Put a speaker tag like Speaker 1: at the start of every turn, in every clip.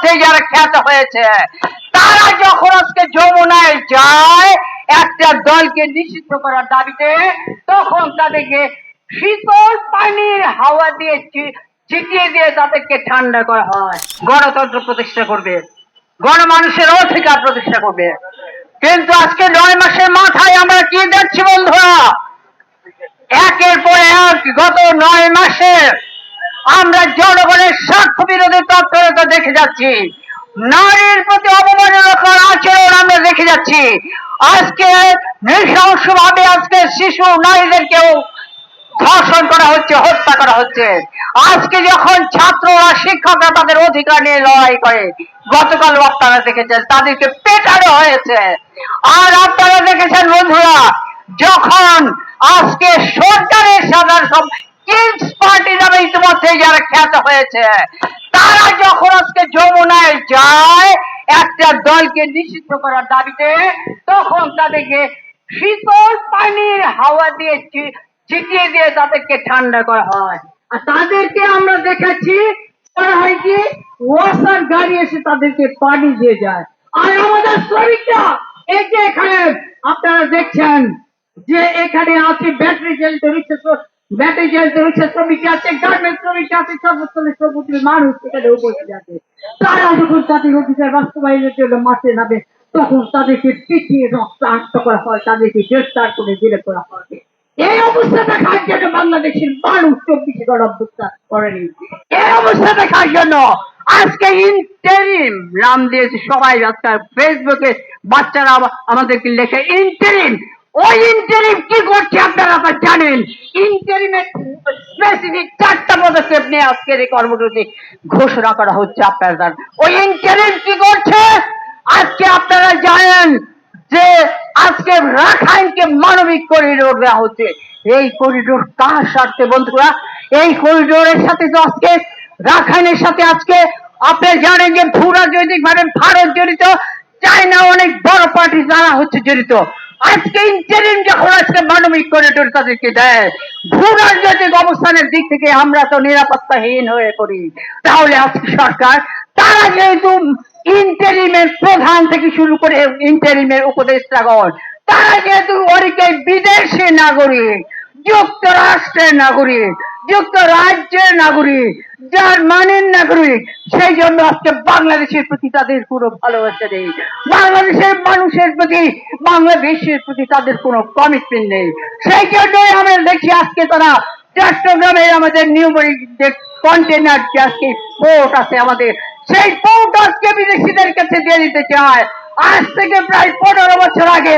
Speaker 1: ইতিমধ্যে যারা খ্যাত হয়েছে। তারা যখন আজকে যমুনায় যায়, একটা দলকে নিষিদ্ধ করার দাবিতে, তখন তাদেরকে শীতল পানির হাওয়া দিয়ে ছিটিয়ে দিয়ে তাদেরকে ঠান্ডা করা হয়। গণতন্ত্র প্রতিষ্ঠা করবে। গণমানুষের অধিকার প্রতিষ্ঠা করবে। কিন্তু আজকে নয় মাসের মাথায় আমরা কি দেখছি বন্ধুরা? একের পর এক গত নয় মাসে আমরা জনগণের স্বার্থ বিরোধী তৎপরতা দেখে যাচ্ছি। নারীর প্রতি অবমাননাকর আচরণ আমরা দেখে যাচ্ছি। আজকে নৃশংস ভাবে আজকে শিশু নারীদেরকেও ধর্ষণ করা হচ্ছে, হত্যা করা হচ্ছে। আজকে যখন ছাত্ররা, শিক্ষকরা তাদের অধিকার নিয়ে লড়াই করে, গতকাল আপনারা দেখেছেন, তাদেরকে পেটানো হয়েছে। আর আপনারা দেখেছেন বন্ধুরা, যখন আজকে সরকারের সাধারণ কিংস পার্টি নামে ইতিমধ্যে যারা খ্যাত হয়েছে। তারা যখন আজকে যমুনায় যায়, একটা দলকে নিষিদ্ধ করার দাবিতে, তখন তাদেরকে শীতল পানির হাওয়া দিয়ে ছিটিয়ে দিয়ে তাদেরকে ঠান্ডা করা হয়। আর তাদেরকে আমরা দেখেছি করা হয় কি, ওয়াসার গাড়ি এসে তাদেরকে পানি দিয়ে যায়। আর আমাদের শ্রমিকরা, এই যে এখানে আপনারা দেখছেন যে এখানে আছে ব্যাটারি চালিত রিক্সা শ্রমিক আছে শ্রমিক আছে মানুষ উপস্থিত আছে তারা যখন বাস্তবায়নের জন্য মাঠে নামে তখন তাদেরকে করা হয় তাদেরকে গ্রেফতার করে জেলে করা হয় এই অবস্থা দেখার জন্য বাংলাদেশের মানুষ চব্বিশে গণঅভ্যুত্থান করেনি এই অবস্থা দেখার জন্য আজকে ইন্টারিম নাম দিয়েছে সবাই ফেসবুকে বাচ্চারা আমাদেরকে লেখে ইন্টারিম ওই ইন্টারিম কি করছে আপনারা তা জানেন? ইন্টারিমের স্পেসিফিক চারটা পদক্ষেপ নিয়ে আজকের এই কর্মসূচি ঘোষণা করা হচ্ছে আপনারা ওই ইন্টারিম কি করছে? আজকে আপনারা জানেন যে আজকে রাখাইনকে মানবিক করিডোর দেওয়া হচ্ছে। এই করিডোর কার স্বার্থে বন্ধুরা? এই করিডোরের সাথে তো আজকে, রাখাইনের সাথে আজকে আপনি জানেন যে ভূ রাজনৈতিক ভাবে ভারত জড়িত চায়না অনেক বড় পার্টি যারা হচ্ছে জড়িত। আজকে ইন্টারিম যখন আজকে মানবিক করিডোর তাদেরকে দেয় ভূ রাজনৈতিক অবস্থানের দিক থেকে আমরা তো নিরাপত্তাহীন হয়ে পড়ি। তাহলে আজকে সরকার, তারা যেহেতু ইন্টারিমের প্রধান থেকে শুরু করে ইন্টারিমের উপদেষ্টাগণ তারা যেহেতু অনেকে বিদেশি নাগরিক, যুক্তরাষ্ট্রের নাগরিক যুক্তরাজ্যের নাগরিক জার্মানির নাগরিক, সেই জন্য আজকে বাংলাদেশের প্রতি তাদের কোনো ভালোবাসা নেই। বাংলাদেশের মানুষের প্রতি, বাংলাদেশের প্রতি তাদের কোনো কমিটমেন্ট নেই। সেই জন্যই আমরা দেখি আজকে তারা চট্টগ্রামের আমাদের নিউমরিক কন্টেনার যে আজকে পোর্ট আছে আমাদের, সেই পোর্ট আজকে বিদেশিদের কাছে দিয়ে দিতে চায়। আজ থেকে প্রায় পনেরো বছর আগে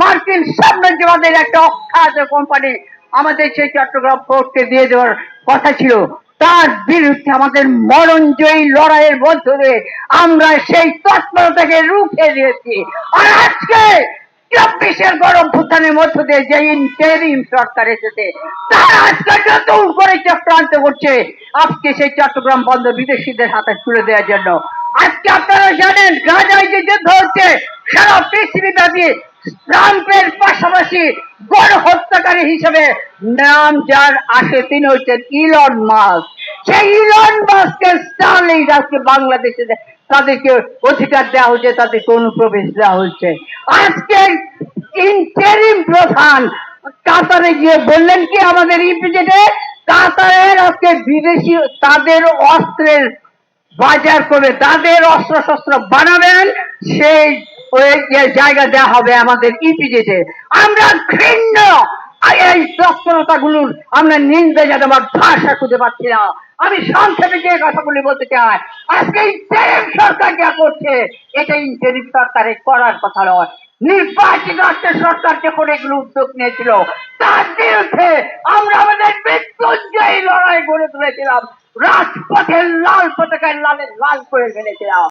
Speaker 1: মার্কিন সাম্রাজ্যবাদের একটা অখ্যাত কোম্পানি আমাদের সেই চট্টগ্রাম পোর্টকে দিয়ে দেওয়ার কথা ছিল। তার বিরুদ্ধে আমাদের মরণজয়ী লড়াইয়ের মধ্য দিয়ে আমরা সেই তৎপরতাকে রুখে দিয়েছি। আর আজকে চব্বিশের গরম ভুটানের মধ্য দিয়ে যে ইন্টারিম সরকার এসেছে, তারা আজকে নতুন করে চক্রান্ত করছে, আজকে সেই চট্টগ্রাম বন্ধ বিদেশিদের হাতে তুলে দেওয়ার জন্য। আজকে আপনারা জানেন, গাজায় যে যুদ্ধ হচ্ছে, সারা পৃথিবীব্যাপী ট্রাম্পের পাশাপাশি গণহত্যাকারী হিসেবে নাম যার আসে তিনি হচ্ছেন ইলন মাস্ক। সেই ইলন মাস্ককে স্টার্লিং আজকে বাংলাদেশে তাদেরকে অধিকার দেওয়া হচ্ছে, তাদেরকে অনুপ্রবেশ দেওয়া হচ্ছে। আজকে ইন্টারিম প্রধান কাতারে গিয়ে বললেন কি আমাদের ইপিজেটে কাতারের আজকে বিদেশি তাদের অস্ত্রের বাজার করে তাদের অস্ত্র শস্ত্র বানাবেন, সেই জায়গা দেওয়া হবে আমাদের ইপিজেতে। আমরা ঘৃণ্য এই তৎপরতাগুলোর আমরা নিন্দে আমার ভাষা খুঁজে পাচ্ছি না। আমি সংক্ষেপে যে কথাগুলি বলতে চাই, আজকে ইন্টারিম সরকার যা করছে, এটা ইন্টারিম সরকারের করার কথা নয়। নির্বাচিত একটা সরকার যখন এগুলো উদ্যোগ নিয়েছিল, তার বিরুদ্ধে আমরা আমাদের মৃত্যুঞ্জয়ী লড়াই গড়ে তুলেছিলাম। রাজপথের লাল পতাকায় লালে লাল করে ফেলেছিলাম।